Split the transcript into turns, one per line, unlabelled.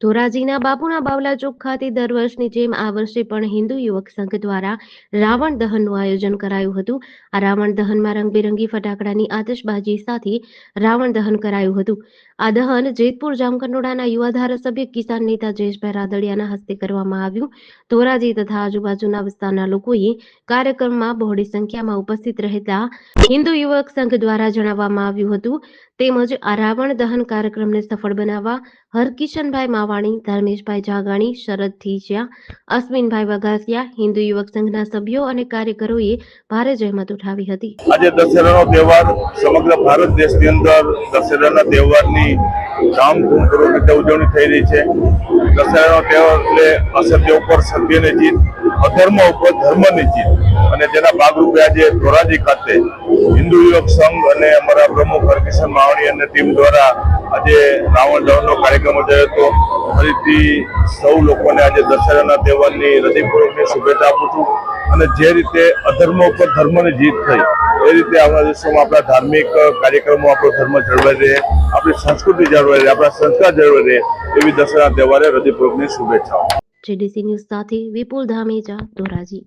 ધોરાજીના બાપુના બાવલા ચોક ખાતે દર વર્ષની જેમ આ વર્ષે પણ હિન્દુ યુવક સંઘ દ્વારા રાવણ દહનનું આયોજન કરાયું હતું. આ રાવણ દહનમાં રંગબેરંગી ફટાકડાની આતશબાજી સાથે રાવણ દહન કરાયું હતું. આ દહન જેતપુર, જામકંડોળાના યુવા ધારાસભ્ય કિસાન નેતા જયેશભાઈ રાદડિયાના હસ્તે કરવામાં આવ્યું. ધોરાજી તથા આજુબાજુના વિસ્તારના લોકોએ કાર્યક્રમમાં બહોળી સંખ્યામાં ઉપસ્થિત રહેતા હિન્દુ યુવક સંઘ દ્વારા જણાવવામાં આવ્યું હતું. તેમજ આ રાવણ દહન કાર્યક્રમને સફળ બનાવવા હરકિશનભાઈ માવાણી ધર્મેશભાઈ જાગાણી શરદ થીજિયા, અશ્વિનભાઈ વઘાસિયા, હિન્દુ યુવક સંઘના સભ્યો અને કાર્યકરોએ ભારે જહેમત ઉઠાવી હતી.
આજે દશેરાનો તહેવાર સમગ્ર ભારત દેશની અંદર દશેરાના તહેવારની ધામધૂમપૂર્વક રીતે ઉજવણી થઈ રહી છે. દશેરાનો તહેવાર એટલે અસત્ય ઉપર સત્યની જીત અધર્મ ઉપર ધર્મની જીત. અને તેના ભાગરૂપે આજે ધોરાજી ખાતે હિન્દુ યુવક સંઘ અને અમારા પ્રમુખ હરકિશન માવણી અને ટીમ દ્વારા આજે રાવણ દહનનો કાર્યક્રમ યોજાયો હતો. ફરીથી સૌ લોકોને આજે દશેરાના તહેવારની હૃદયપૂર્વકની શુભેચ્છા આપું છું. અને જે રીતે અધર્મ ઉપર ધર્મની જીત થઈ, એ રીતે આપણા દેશોમાં આપણા ધાર્મિક કાર્યક્રમો, આપણો ધર્મ જળવાઈ રહે, આપણી સંસ્કૃતિ જળવાઈ રહે, આપણા સંસ્કાર જળવાઈ રહે, એવી દશેરા તહેવારે હૃદયપૂર્વકની શુભેચ્છાઓ.
જેડીસી ન્યૂઝ સાથે વિપુલ ધામેજા ધોરાજી.